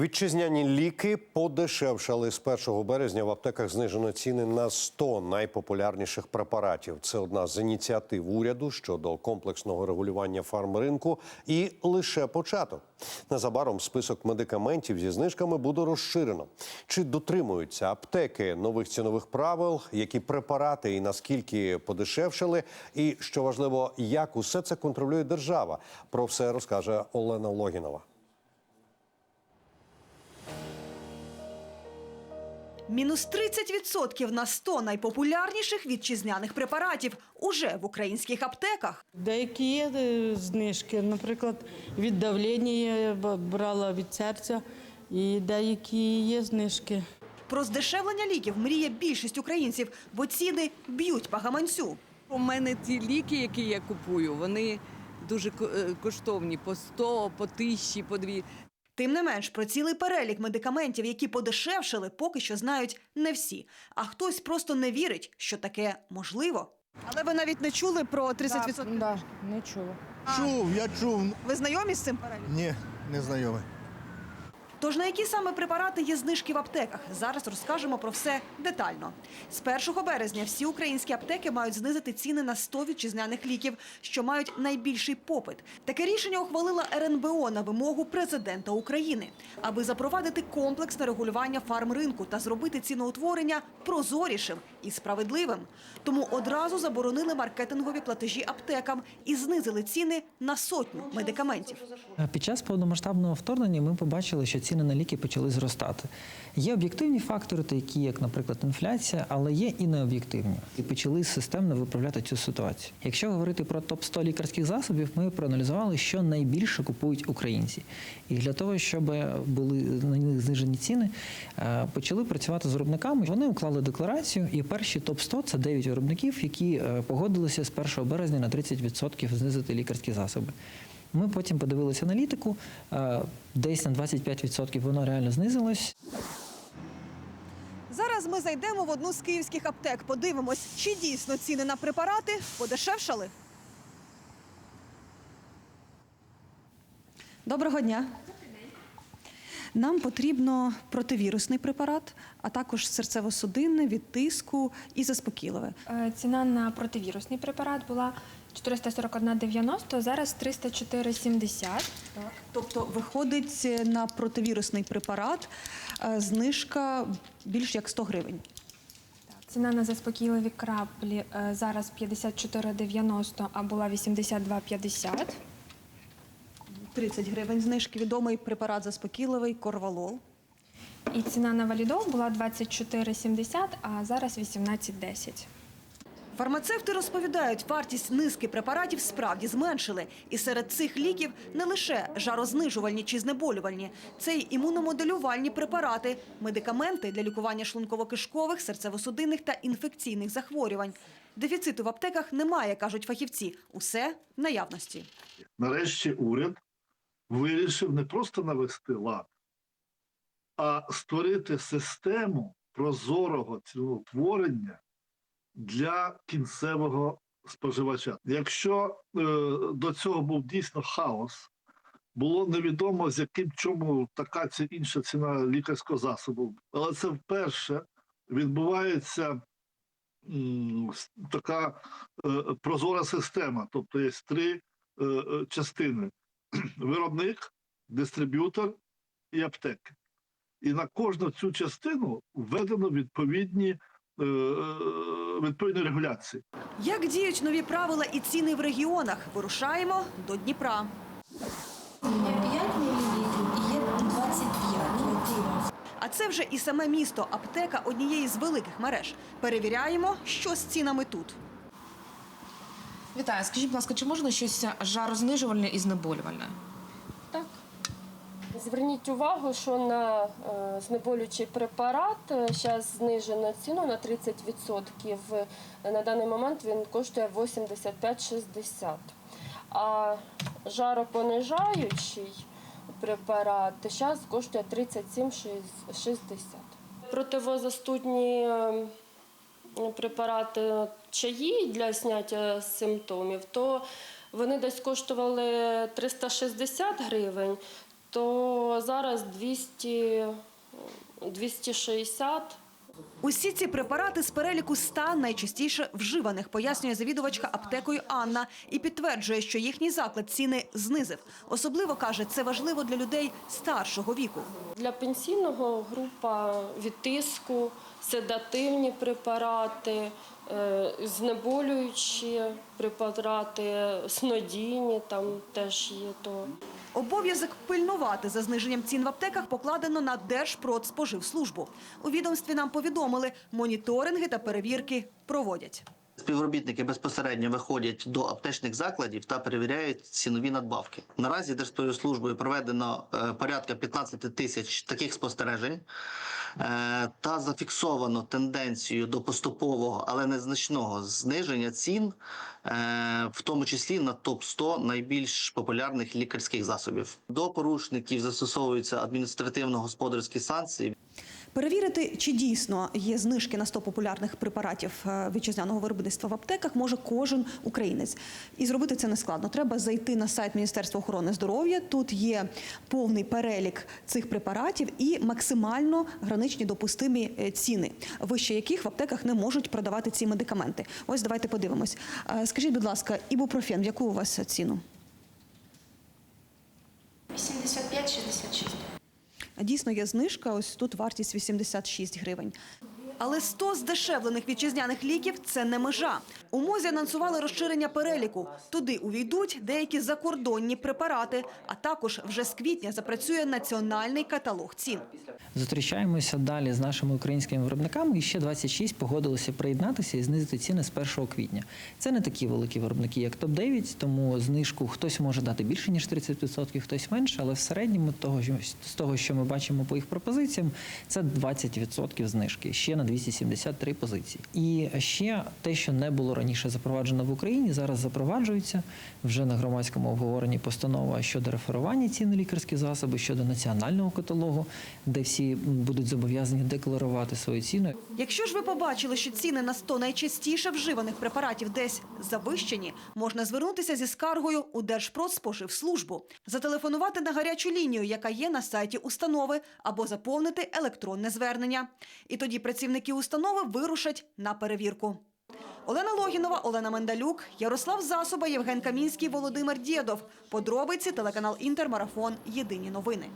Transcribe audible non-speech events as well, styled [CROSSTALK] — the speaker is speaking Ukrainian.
Вітчизняні ліки подешевшали з 1 березня. В аптеках знижено ціни на 100 найпопулярніших препаратів. Це одна з ініціатив уряду щодо комплексного регулювання фармринку і лише початок. Незабаром список медикаментів зі знижками буде розширено. Чи дотримуються аптеки нових цінових правил, які препарати і наскільки подешевшали? І що важливо, як усе це контролює держава? Про все розкаже Олена Логінова. Мінус 30% на 100 найпопулярніших вітчизняних препаратів уже в українських аптеках. Деякі є е, знижки, наприклад, від давлення я брала від серця, і деякі є знижки. Про здешевлення ліків мріє більшість українців, бо ціни б'ють по гаманцю. У мене ті ліки, які я купую, вони дуже е, коштовні по 100, по тисячі, по дві. Тим не менш, про цілий перелік медикаментів, які подешевшили, поки що знають не всі. А хтось просто не вірить, що таке можливо. Але ви навіть не чули про 30%? Так, да, не чула. Чув, я чув. Ви знайомі з цим переліком? Ні, не знайомий. Тож на які саме препарати є знижки в аптеках? Зараз розкажемо про все детально. З 1 березня всі українські аптеки мають знизити ціни на 100 вітчизняних ліків, що мають найбільший попит. Таке рішення ухвалила РНБО на вимогу президента України, аби запровадити комплексне регулювання фармринку та зробити ціноутворення прозорішим і справедливим. Тому одразу заборонили маркетингові платежі аптекам і знизили ціни на сотню медикаментів. Під час повномасштабного вторгнення ми побачили, що ціни на ліки почали зростати. Є об'єктивні фактори, такі як, наприклад, інфляція, але є і необ'єктивні. І почали системно виправляти цю ситуацію. Якщо говорити про топ 100 лікарських засобів, ми проаналізували, що найбільше купують українці. І для того, щоб були на них знижені ціни, е, почали працювати з виробниками. Вони уклали декларацію, і перші топ 100 це 9 виробників, які е, погодилися з 1 березня на 30% знизити лікарські засоби. Ми потім подивилися аналітику, е, десь на 25% воно реально знизилось. Зараз ми зайдемо в одну з київських аптек. Подивимось, чи дійсно ціни на препарати подешевшали. Доброго дня. Нам потрібно противірусний препарат, а також серцево-судинне, від тиску і заспокійливе. Е, Ціна на противірусний препарат була 441,90, зараз 304,70. Тобто виходить на противірусний препарат е, знижка більш як 100 гривень. Ціна на заспокійливі краплі е, зараз 54,90, а була 82,50. 30 гривень знижки. Відомий препарат заспокійливий, корвалол. І ціна на валідол була 24,70, а зараз 18,10. Фармацевти розповідають, вартість низки препаратів справді зменшили. І серед цих ліків не лише жарознижувальні чи знеболювальні, це й імуномоделювальні препарати, медикаменти для лікування шлунково-кишкових, серцево-судинних та інфекційних захворювань. Дефіциту в аптеках немає, кажуть фахівці. Усе в наявності. нарешті уряд вирішив не просто навести лад, а створити систему прозорого ціноутворення для кінцевого споживача. Якщо е, до цього був дійсно хаос, було невідомо, з яким чому така чи інша ціна лікарського засобу, але це вперше відбувається така е, прозора система, тобто є три е, е, частини: [CLEARS THROAT] виробник, дистриб'ютор і аптеки. І на кожну цю частину введено відповідні, е, е, регуляції. Як діють нові правила і ціни в регіонах? Вирушаємо до Дніпра. Є 5 мл і є 25. А це вже і саме місто, аптека однієї з великих мереж. Перевіряємо, що з цінами тут. Вітаю, скажіть, будь ласка, чи можна щось жарознижувальне і знеболювальне? Зверніть увагу, що на е, знеболюючий препарат зараз знижено ціну на 30%. На даний момент він коштує 85,60. А жаропонижаючий препарат зараз коштує 37,60. Противозастудні е, препарати чаї для зняття симптомів, то вони десь коштували 360 гривень, то зараз 200, 260. Усі ці препарати з переліку 100 найчастіше вживаних, пояснює завідувачка аптекою Анна і підтверджує, що їхній заклад ціни знизив. Особливо каже, це важливо для людей старшого віку. Для пенсійного група від тиску, седативні препарати, е, знеболюючі препарати, снодійні там теж є то. Обов'язок пильнувати за зниженням цін в аптеках покладено на Держпродспоживслужбу. У відомстві нам повідомили, моніторинги та перевірки проводять. Співробітники безпосередньо виходять до аптечних закладів та перевіряють цінові надбавки. Наразі Держпродслужбою проведено е, порядка 15 тисяч таких спостережень та зафіксовано тенденцію до поступового, але незначного зниження цін, е, в тому числі на топ 100 найбільш популярних лікарських засобів. До порушників застосовуються адміністративно-господарські санкції. Перевірити, чи дійсно є знижки на 100 популярних препаратів е, вітчизняного виробництва в аптеках, може кожен українець. І зробити це нескладно. Треба зайти на сайт Міністерства охорони здоров'я. Тут є повний перелік цих препаратів і максимально граничні допустимі е, ціни, вище яких в аптеках не можуть продавати ці медикаменти. Ось давайте подивимось. Е, Скажіть, будь ласка, ібупрофен, в яку у вас ціну? Дійсно є знижка, ось тут вартість 86 гривень. Але 100 здешевлених вітчизняних ліків – це не межа. У МОЗі анонсували розширення переліку. Туди увійдуть деякі закордонні препарати, а також вже з квітня запрацює національний каталог цін. Зустрічаємося далі з нашими українськими виробниками, і ще 26 погодилися приєднатися і знизити ціни з 1 квітня. Це не такі великі виробники, як топ-9, тому знижку хтось може дати більше ніж 30%, хтось менше, але в середньому того, з того, що ми бачимо по їх пропозиціям, це 20% знижки ще на 273 позиції. І ще те, що не було раніше запроваджено в Україні, зараз запроваджується вже на громадському обговоренні постанова щодо реферування цін на лікарські засоби, щодо національного каталогу, де всі будуть зобов'язані декларувати свою ціну. Якщо ж ви побачили, що ціни на 100 найчастіше вживаних препаратів десь завищені, можна звернутися зі скаргою у Держпродспоживслужбу, зателефонувати на гарячу лінію, яка є на сайті установи, або заповнити електронне звернення. І тоді працівники установи вирушать на перевірку. Олена Логінова, Олена Мендалюк, Ярослав Засоба, Євген Камінський, Володимир Дєдов. Подробиці телеканал Інтермарафон. Єдині новини.